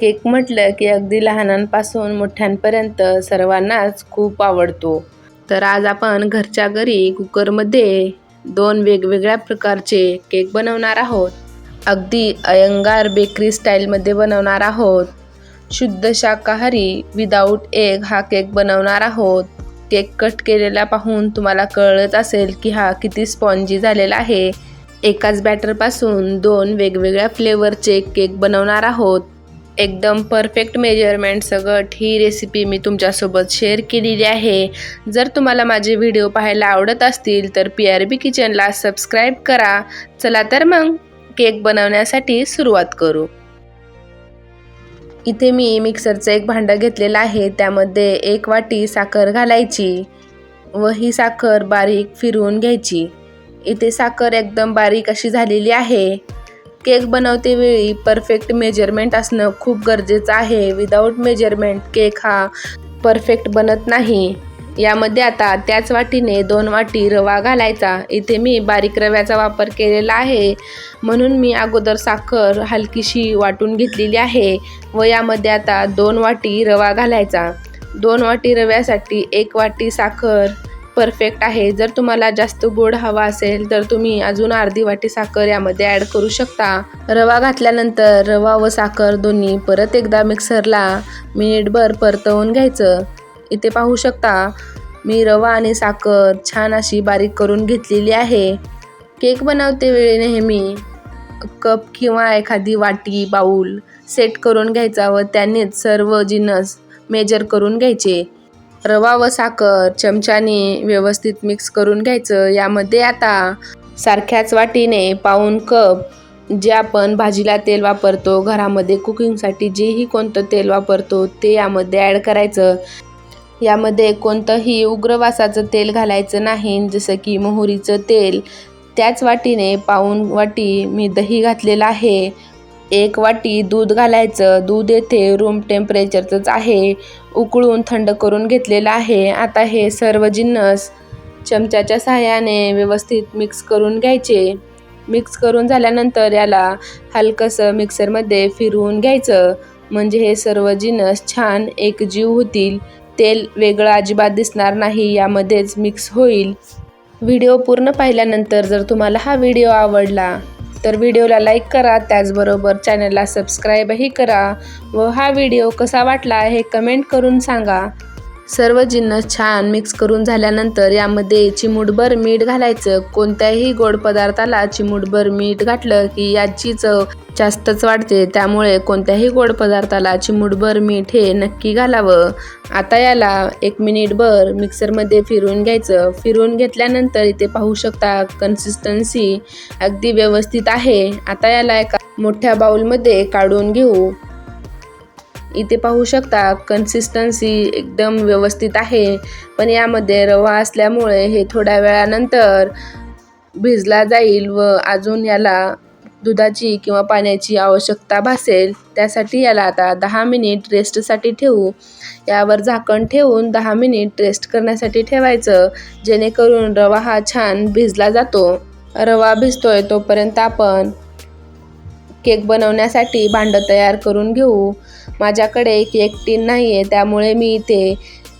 Cake म्हटलं की अगदी लहानांपासून मोठ्यांपर्यंत सर्वांनाच खूप आवडतो. तर आज आपण घरच्या घरी कुकरमध्ये दोन वेगवेगळ्या प्रकारचे केक बनवणार आहोत. अगदी अयंगार बेकरी स्टाईलमध्ये बनवणार आहोत. शुद्ध शाकाहारी विदाऊट एग हा केक बनवणार आहोत. केक कट केलेला पाहून तुम्हाला कळत असेल की हा किती स्पॉन्जी झालेला आहे. एकाच बॅटरपासून दोन वेगवेगळ्या फ्लेवरचे केक बनवणार आहोत. एकदम परफेक्ट मेजरमेंट सगळं ही रेसिपी मी तुमच्यासोबत शेअर केलेली आहे. जर तुम्हाला माझे व्हिडिओ पाहायला आवडत असतील तर पी आर बी किचनला सबस्क्राईब करा. चला तर मग केक बनवण्यासाठी सुरुवात करू. इथे मी मिक्सरचं एक भांडं घेतलेलं आहे. त्यामध्ये एक वाटी साखर घालायची व ही साखर बारीक फिरवून घ्यायची. इथे साखर एकदम बारीक अशी झालेली आहे. केक बनवतेवेळी परफेक्ट मेजरमेंट असणं खूप गरजेचं आहे. विदाऊट मेजरमेंट केक हा परफेक्ट बनत नाही. यामध्ये आता त्याच वाटीने दोन वाटी रवा घालायचा. इथे मी बारीक रव्याचा वापर केलेला आहे. म्हणून मी अगोदर साखर हलकीशी वाटून घेतलेली आहे व यामध्ये आता दोन वाटी रवा घालायचा. दोन वाटी रव्यासाठी एक वाटी साखर परफेक्ट आहे. जर तुम्हाला जास्त गोड हवा असेल तर तुम्ही अजून अर्धी वाटी साखर यामध्ये ॲड करू शकता. रवा घातल्यानंतर रवा व साखर दोन्ही परत एकदा मिक्सरला मिनिटभर परतवून घ्यायचं. इथे पाहू शकता मी रवा आणि साखर छान अशी बारीक करून घेतलेली आहे. केक बनवते वेळी नेहमी कप किंवा एखादी वाटी बाऊल सेट करून घ्यायचा व त्यानेच सर्व जिनस मेजर करून घ्यायचे. रवा व साखर चमच्याने व्यवस्थित मिक्स करून घ्यायचं. यामध्ये आता सारख्याच वाटीने पाऊन कप जे आपण भाजीला तेल वापरतो घरामध्ये कुकिंगसाठी जेही कोणतं तेल वापरतो ते यामध्ये ॲड करायचं. यामध्ये कोणतंही उग्रवासाचं तेल घालायचं नाही जसं की मोहरीचं तेल. त्याच वाटीने पाऊन वाटी मी दही घातलेलं आहे. एक वाटी दूध घालायचं. दूध येथे रूम टेम्परेचरचंच आहे. उकळून थंड करून घेतलेलं आहे. आता हे सर्व जिन्नस चमच्याच्या सहाय्याने व्यवस्थित मिक्स करून घ्यायचे. मिक्स करून झाल्यानंतर याला हलकंसं मिक्सरमध्ये फिरवून घ्यायचं. म्हणजे हे सर्व जिन्नस छान एकजीव होतील. तेल वेगळं अजिबात दिसणार नाही. यामध्येच मिक्स होईल. व्हिडिओ पूर्ण पाहिल्यानंतर जर तुम्हाला हा व्हिडिओ आवडला तर व्हिडिओला लाईक करा त्याचबरोबर चॅनलला सबस्क्राईबही करा व हा व्हिडिओ कसा वाटला हे कमेंट करून सांगा. सर्व जिन्नस छान मिक्स करून झाल्यानंतर यामध्ये चिमूटभर मीठ घालायचं. कोणत्याही गोड पदार्थाला चिमूटभर मीठ घातलं की याची चव जास्तच वाढते. त्यामुळे कोणत्याही गोड पदार्थाला चिमूटभर मीठ हे नक्की घालावं. आता याला एक मिनिटभर मिक्सरमध्ये फिरवून घ्यायचं. फिरवून घेतल्यानंतर इथे पाहू शकता कन्सिस्टन्सी अगदी व्यवस्थित आहे. आता याला एका मोठ्या बाऊलमध्ये काढून घेऊ. इथे पाहू शकता कन्सिस्टन्सी एकदम व्यवस्थित आहे. पण यामध्ये रवा असल्यामुळे हे थोड्या वेळानंतर भिजला जाईल व अजून याला दुधाची किंवा पाण्याची आवश्यकता भासेल. त्यासाठी याला आता दहा मिनिट रेस्टसाठी ठेवू. यावर झाकण ठेवून दहा मिनिट रेस्ट करण्यासाठी ठेवायचं जेणेकरून रवा हा छान भिजला जातो. रवा भिजतोय तोपर्यंत आपण केक बनवण्यासाठी भांडं तयार करून घेऊ. माझ्याकडे केक टीन नाही आहे त्यामुळे मी इथे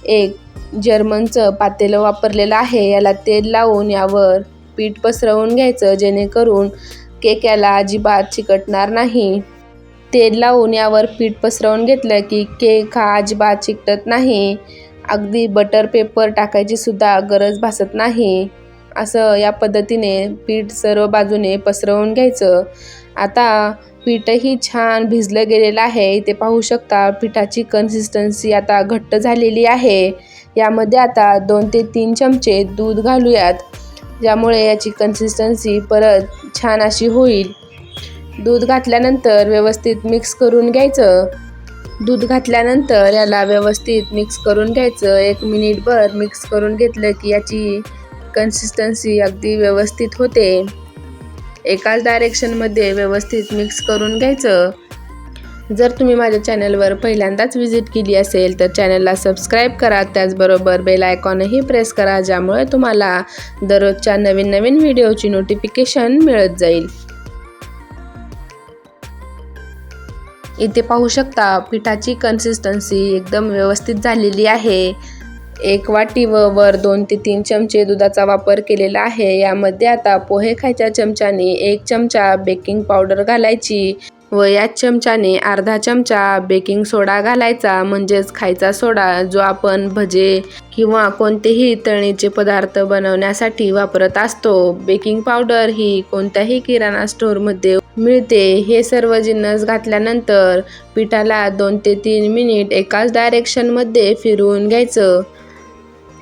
एक जर्मनचं पातेलं वापरलेलं आहे. याला तेल लावून यावर पीठ पसरवून घ्यायचं जेणेकरून केक याला अजिबात चिकटणार नाही. तेल लावून यावर पीठ पसरवून घेतलं की केक हा अजिबात चिकटत नाही. अगदी बटर पेपर टाकायची सुद्धा गरज भासत नाही. असं या पद्धतीने पीठ सर्व बाजूने पसरवून घ्यायचं. आता पीठही छान भिजलं गेलेलं आहे. इथे पाहू शकता पिठाची कन्सिस्टन्सी आता घट्ट झालेली आहे. यामध्ये आता दोन ते तीन चमचे दूध घालूयात ज्यामुळे याची कन्सिस्टन्सी परत छान अशी होईल. दूध घातल्यानंतर व्यवस्थित मिक्स करून घ्यायचं. दूध घातल्यानंतर याला व्यवस्थित मिक्स करून घ्यायचं. एक मिनिटभर मिक्स करून घेतलं की याची कन्सिस्टन्सी अगदी व्यवस्थित होते. एकाच डायरेक्शनमध्ये व्यवस्थित मिक्स करून घ्यायचं. जर तुम्ही माझ्या चॅनलवर पहिल्यांदाच व्हिजिट केली असेल तर चॅनलला सबस्क्राईब करा. त्याचबरोबर बेल आयकॉनही प्रेस करा ज्यामुळे तुम्हाला दररोजच्या नवीन नवीन व्हिडिओची नोटिफिकेशन मिळत जाईल. इथे पाहू शकता पिठाची कन्सिस्टन्सी एकदम व्यवस्थित झालेली आहे. एक वाटी व वर दोन ते तीन चमचे दुधाचा वापर केलेला आहे. यामध्ये आता पोहे खायच्या चमच्याने एक चमचा बेकिंग पावडर घालायची व याच चमच्याने अर्धा चमचा बेकिंग सोडा घालायचा. म्हणजेच खायचा सोडा जो आपण भजे किंवा कोणतेही तळणीचे पदार्थ बनवण्यासाठी वापरत असतो. बेकिंग पावडर ही कोणत्याही किराणा स्टोअरमध्ये मिळते. हे सर्व जिन्नस घातल्यानंतर पिठाला दोन ते तीन मिनिट एकाच डायरेक्शनमध्ये फिरवून घ्यायचं.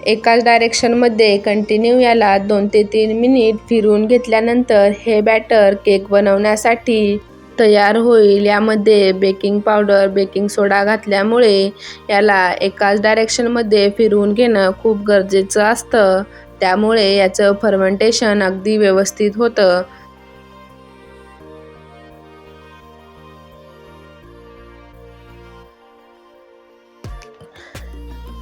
एकाच डायरेक्शनमध्ये कंटिन्यू याला दोन ते तीन मिनिट फिरवून घेतल्यानंतर हे बॅटर केक बनवण्यासाठी तयार होईल. यामध्ये बेकिंग पावडर बेकिंग सोडा घातल्यामुळे याला एकाच डायरेक्शनमध्ये फिरवून घेणं खूप गरजेचं असतं. त्यामुळे याचं फर्मेंटेशन अगदी व्यवस्थित होतं.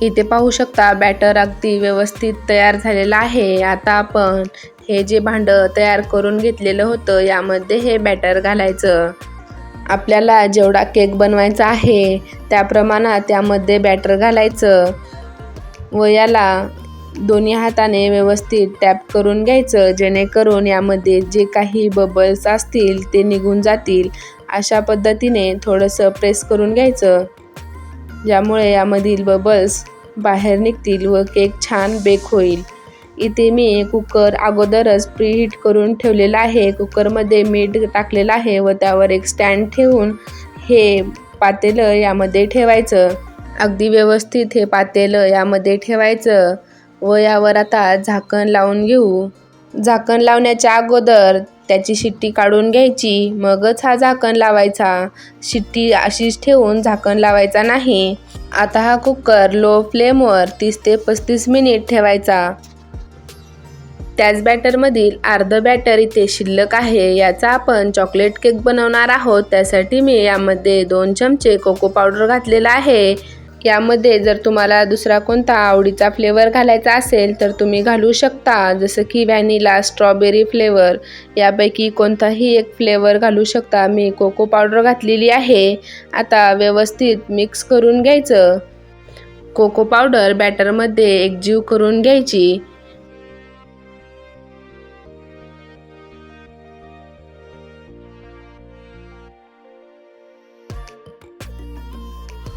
इथे पाहू शकता बॅटर अगदी व्यवस्थित तयार झालेला आहे. आता आपण हे जे भांडं तयार करून घेतलेलं होतं यामध्ये हे बॅटर घालायचं. आपल्याला जेवढा केक बनवायचा आहे त्या प्रमाणात त्यामध्ये बॅटर घालायचं. व याला दोन्ही हाताने व्यवस्थित टॅप करून घ्यायचं जेणेकरून यामध्ये जे काही बबल्स असतील ते निघून जातील. अशा पद्धतीने थोडंसं प्रेस करून घ्यायचं. ज्यामुळे यामधील बबल्स बाहेर निघतील व केक छान बेक होईल. इथे मी कुकर अगोदरच प्रीहीट करून ठेवलेला आहे. कुकरमध्ये मीठ टाकलेलं आहे व त्यावर एक स्टँड ठेवून हे पातेलं यामध्ये ठेवायचं. अगदी व्यवस्थित हे पातेलं यामध्ये ठेवायचं व यावर आता झाकण लावून घेऊ. झाकण लावण्याच्या अगोदर त्याची शिट्टी काढून घ्यायची. मगच हा झाकण लावायचा. शिट्टी अशीच ठेवून झाकण लावायचा नाही. आता हा कुकर लो फ्लेमवर तीस ते पस्तीस मिनिट ठेवायचा. त्याच बॅटरमधील अर्ध बॅटर इथे शिल्लक आहे. याचा आपण चॉकलेट केक बनवणार आहोत. त्यासाठी मी यामध्ये दोन चमचे कोको पावडर घातलेला आहे. यामध्ये जर तुम्हाला दुसरा कोणता आवडीचा फ्लेवर घालायचा असेल तर तुम्ही घालू शकता. जसं की व्हॅनिला स्ट्रॉबेरी फ्लेवर यापैकी कोणताही एक फ्लेवर घालू शकता. मी कोको पावडर घातलेली आहे. आता व्यवस्थित मिक्स करून घ्यायचं. कोको पावडर बॅटरमध्ये एकजीव करून घ्यायची.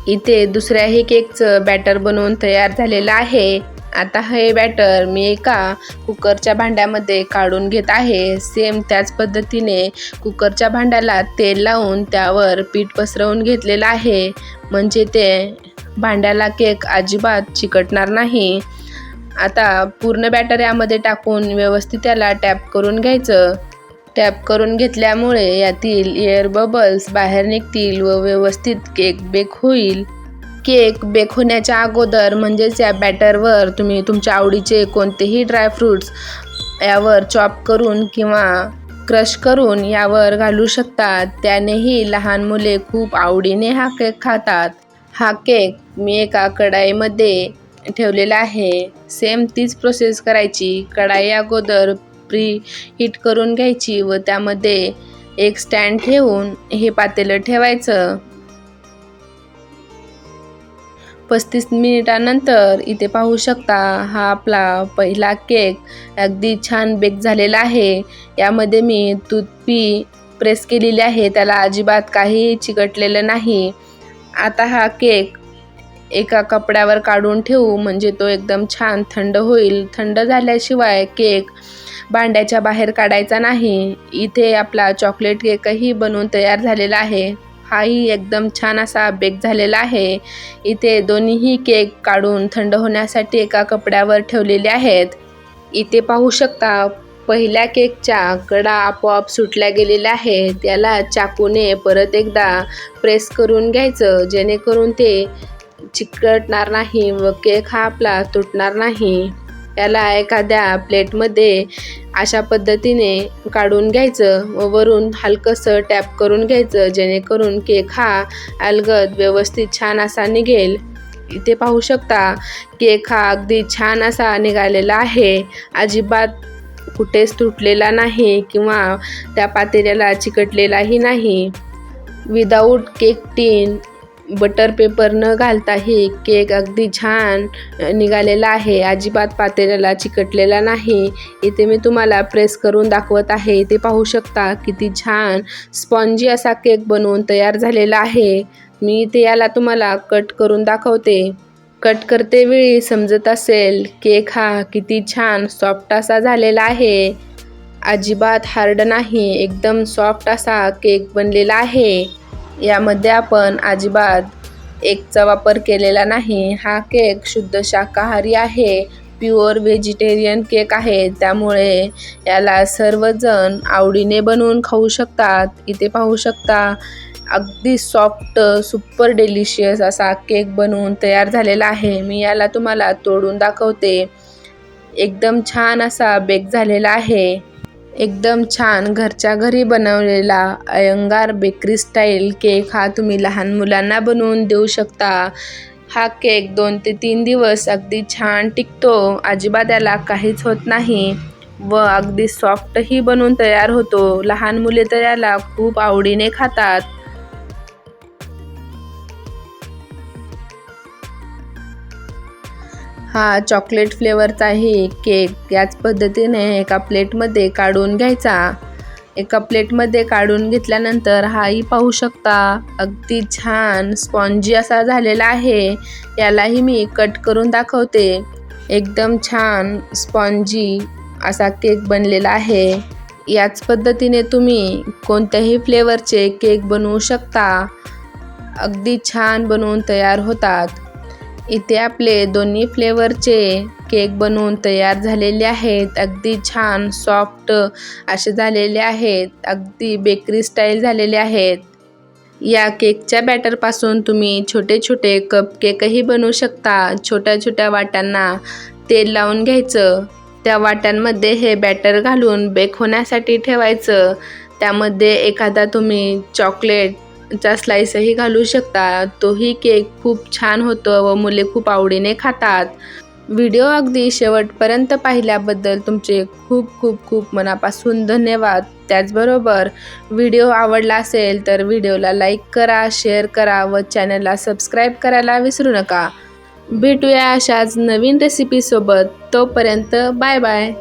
इथे दुसऱ्याही केकचं बॅटर बनवून तयार झालेलं आहे. आता हे बॅटर मी एका कुकरच्या भांड्यामध्ये काढून घेत आहे. सेम त्याच पद्धतीने कुकरच्या भांड्याला तेल लावून त्यावर पीठ पसरवून घेतलेलं आहे. म्हणजे ते भांड्याला केक अजिबात चिकटणार नाही. आता पूर्ण बॅटर यामध्ये टाकून व्यवस्थित त्याला टॅप करून घ्यायचं. टॅप करून घेतल्यामुळे यातील एअर बबल्स बाहेर निघतील व व्यवस्थित केक बेक होईल. केक बेक होण्याच्या अगोदर म्हणजेच या बॅटरवर तुम्ही तुमच्या आवडीचे कोणतेही ड्रायफ्रूट्स यावर चॉप करून किंवा क्रश करून यावर घालू शकतात. त्यानेही लहान मुले खूप आवडीने हा केक खातात. हा केक मी एका कढाईमध्ये ठेवलेला आहे. सेम तीच प्रोसेस करायची. कढाई अगोदर प्री हीट करून घ्यायची व त्यामध्ये एक स्टँड ठेवून हे पातेलं ठेवायचं. पस्तीस मिनिटानंतर इथे पाहू शकता हा आपला पहिला केक अगदी छान बेक झालेला आहे. यामध्ये मी तुतपी प्रेस केलेली आहे त्याला अजिबात काही चिकटलेलं नाही. आता हा केक एका कपड्यावर काढून ठेवू म्हणजे तो एकदम छान थंड होईल. थंड झाल्याशिवाय केक भांड्याच्या बाहेर काढायचा नाही. इथे आपला चॉकलेट केकही बनवून तयार झालेला आहे. हाही एकदम छान असा बेक झालेला आहे. इथे दोन्हीही केक काढून थंड होण्यासाठी एका कपड्यावर ठेवलेले आहेत. इथे पाहू शकता पहिल्या केकच्या कडा आपोआप सुटल्या गेलेल्या आहेत. त्याला चाकूने परत एकदा प्रेस करून घ्यायचं जेणेकरून ते चिकटणार नाही व केक हा आपला तुटणार नाही. याला एखाद्या प्लेटमध्ये अशा पद्धतीने काढून घ्यायचं व वरून हलकंसं टॅप करून घ्यायचं जेणेकरून केक हा अलगद व्यवस्थित छान असा निघेल. इथे पाहू शकता केक हा अगदी छान असा निघालेला आहे. अजिबात कुठेच तुटलेला नाही किंवा त्या पातेल्याला चिकटलेलाही नाही. Without cake tin butter paper न घालताही केक अगदी छान निघालेला आहे. अजिबात पातेल्याला चिकटलेला नाही. इथे मी तुम्हाला प्रेस करून दाखवत आहे. इथे पाहू शकता किती छान स्पॉन्जी असा केक बनवून तयार झालेला आहे. मी इथे याला तुम्हाला कट करून दाखवते. कट करते वेळी समजत असेल केक हा किती छान सॉफ्ट असा झालेला आहे. अजिबात हार्ड नाही एकदम सॉफ्ट असा केक बनलेला आहे. यामध्ये आपण अजिबात एगचा वापर केलेला नाही. हा केक शुद्ध शाकाहारी आहे. प्युअर व्हेजिटेरियन केक आहे. त्यामुळे याला सर्वजण आवडीने बनवून खाऊ शकतात. इथे पाहू शकता अगदी सॉफ्ट सुपर डेलिशियस असा केक बनवून तयार झालेला आहे. मी याला तुम्हाला तोडून दाखवते. एकदम छान असा बेक झालेला आहे. एकदम छान घरच्या घरी बनवलेला अयंगार बेकरी स्टाईल केक हा तुम्ही लहान मुलांना बनवून देऊ शकता. हा केक दोन ते तीन दिवस अगदी छान टिकतो. अजिबात याला काहीच होत नाही. व अगदी सॉफ्टही बनवून तयार होतो. लहान मुले तर याला खूप आवडीने खातात. हा चॉकलेट फ्लेवरचाही केक याच पद्धतीने एका प्लेटमध्ये काढून घ्यायचा. एका प्लेटमध्ये काढून घेतल्यानंतर हाही पाहू शकता अगदी छान स्पॉन्जी असा झालेला आहे. यालाही मी कट करून दाखवते. एकदम छान स्पॉन्जी असा केक बनलेला आहे. याच पद्धतीने तुम्ही कोणत्याही फ्लेवरचे केक बनवू शकता. अगदी छान बनवून तयार होतात. इथे आपले दोन्ही फ्लेवरचे केक बनवून तयार झालेले आहेत. अगदी छान सॉफ्ट असे झालेले आहेत. अगदी बेकरी स्टाईल झालेले आहेत. या केकच्या बॅटरपासून तुम्ही छोटे छोटे कप केकही बनवू शकता. छोट्या छोट्या वाट्यांना तेल लावून घ्यायचं. त्या वाट्यांमध्ये हे बॅटर घालून बेक होण्यासाठी ठेवायचं. त्यामध्ये एखादा तुम्ही चॉकलेट चा स्लाईसही घालू शकता तोही केक खूप छान होतो व मुले खूप आवडीने खातात. व्हिडिओ अगदी शेवटपर्यंत पाहिल्याबद्दल तुमचे खूप खूप खूप मनापासून धन्यवाद. त्याचबरोबर व्हिडिओ आवडला असेल तर व्हिडिओला लाईक करा शेअर करा व चॅनलला सबस्क्राईब करायला विसरू नका. भेटूया अशाच नवीन रेसिपीसोबत तोपर्यंत बाय बाय